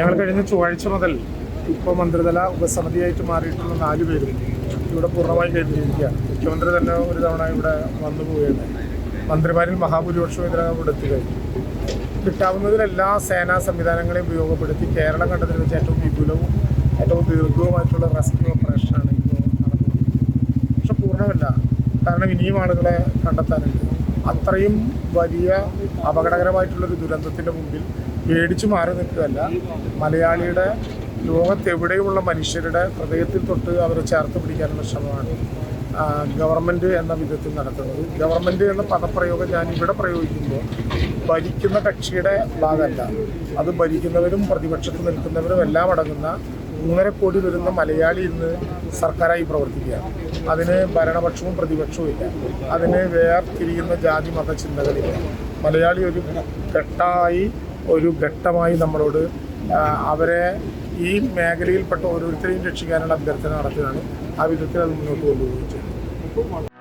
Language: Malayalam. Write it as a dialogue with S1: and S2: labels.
S1: ഞങ്ങൾ കഴിഞ്ഞ ചൊവ്വാഴ്ച മുതൽ ഇപ്പോൾ മന്ത്രിതല ഉപസമിതിയായിട്ട് മാറിയിട്ടുള്ള നാല് പേരും ഇവിടെ പൂർണമായി കഴിഞ്ഞിരിക്കുകയാണ്. മുഖ്യമന്ത്രി തന്നെ ഒരു തവണ ഇവിടെ വന്നു പോവുകയാണ്. മന്ത്രിമാരിൽ മഹാഭൂരിപക്ഷം ഇതിനകം കഴിഞ്ഞു കിട്ടാവുന്നതിൽ കിട്ടാവുന്നതിലെല്ലാ സേനാ സംവിധാനങ്ങളെയും ഉപയോഗപ്പെടുത്തി കേരളം കണ്ടതിൽ വെച്ച് ഏറ്റവും വിപുലവും ഏറ്റവും ദീർഘവുമായിട്ടുള്ള റെസ്ക്യൂ ഓപ്പറേഷനാണ് ഇപ്പോൾ നടക്കുന്നത് പക്ഷെ പൂർണമല്ല. കാരണം ഇനിയും ആളുകളെ കണ്ടെത്താനുണ്ട്. അത്രയും വലിയ അപകടകരമായിട്ടുള്ളൊരു ദുരന്തത്തിന്റെ മുമ്പിൽ പേടിച്ചു മാറി നിൽക്കുകയല്ല. മലയാളിയുടെ ലോകത്തെവിടെയുമുള്ള മനുഷ്യരുടെ ഹൃദയത്തിൽ തൊട്ട് അവരെ ചേർത്ത് പിടിക്കാനുള്ള ശ്രമമാണ് ഗവൺമെന്റ് എന്ന വിധത്തിൽ നടത്തുന്നത്. ഗവൺമെന്റ് എന്ന പദപ്രയോഗം ഞാൻ ഇവിടെ പ്രയോഗിക്കുമ്പോൾ ഭരിക്കുന്ന കക്ഷിയുടെ ഭാഗമല്ല. അത് ഭരിക്കുന്നവരും പ്രതിപക്ഷത്ത് നിൽക്കുന്നവരും എല്ലാം അടങ്ങുന്ന മൂന്നര കോടി വരുന്ന മലയാളി ഇന്ന് സർക്കാരായി പ്രവർത്തിക്കുകയാണ് അതിന് ഭരണപക്ഷവും പ്രതിപക്ഷവും ഇല്ല. അതിന് വേർതിരിയുന്ന ജാതി മത ചിന്തകളില്ല. മലയാളി ഒരു ഘട്ടമായി ഒരു ഘട്ടമായി നമ്മളോട് അവരെ ഈ മേഖലയിൽപ്പെട്ട ഓരോരുത്തരെയും രക്ഷിക്കാനുള്ള അഭ്യർത്ഥന നടത്തുകയാണ് ആ വിധത്തിൽ അത് മുന്നോട്ട് കൊണ്ടുപോവുകയും